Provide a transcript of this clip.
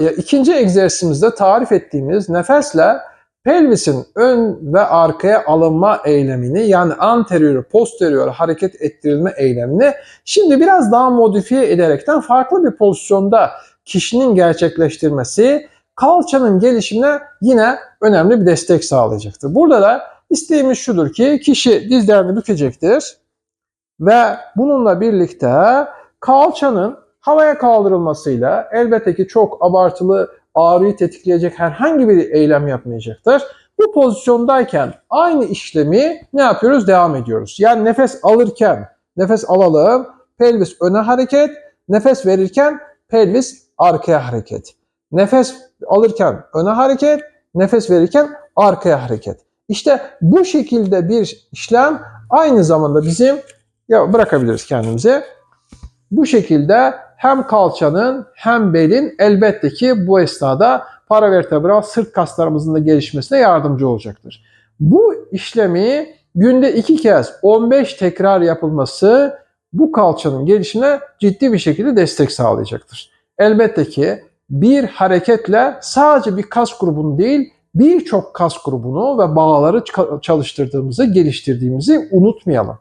e, ikinci egzersizimizde tarif ettiğimiz nefesle pelvisin ön ve arkaya alınma eylemini yani anterior posterior hareket ettirilme eylemini şimdi biraz daha modifiye ederekten farklı bir pozisyonda kişinin gerçekleştirmesi kalçanın gelişimine yine önemli bir destek sağlayacaktır. Burada da isteğimiz şudur ki kişi dizlerini bükecektir ve bununla birlikte kalçanın havaya kaldırılmasıyla elbette ki çok abartılı ağrıyı tetikleyecek herhangi bir eylem yapmayacaktır. Bu pozisyondayken aynı işlemi ne yapıyoruz? Devam ediyoruz. Yani nefes alırken nefes alalım, pelvis öne hareket, nefes verirken pelvis arkaya hareket. Nefes alırken öne hareket, nefes verirken arkaya hareket. İşte bu şekilde bir işlem aynı zamanda bizim ya bırakabiliriz kendimize. Bu şekilde hem kalçanın hem belin elbette ki bu esnada paravertebral sırt kaslarımızın da gelişmesine yardımcı olacaktır. Bu işlemi günde iki kez 15 tekrar yapılması bu kalçanın gelişine ciddi bir şekilde destek sağlayacaktır. Elbette ki bir hareketle sadece bir kas grubunu değil birçok kas grubunu ve bağları çalıştırdığımızı, geliştirdiğimizi unutmayalım.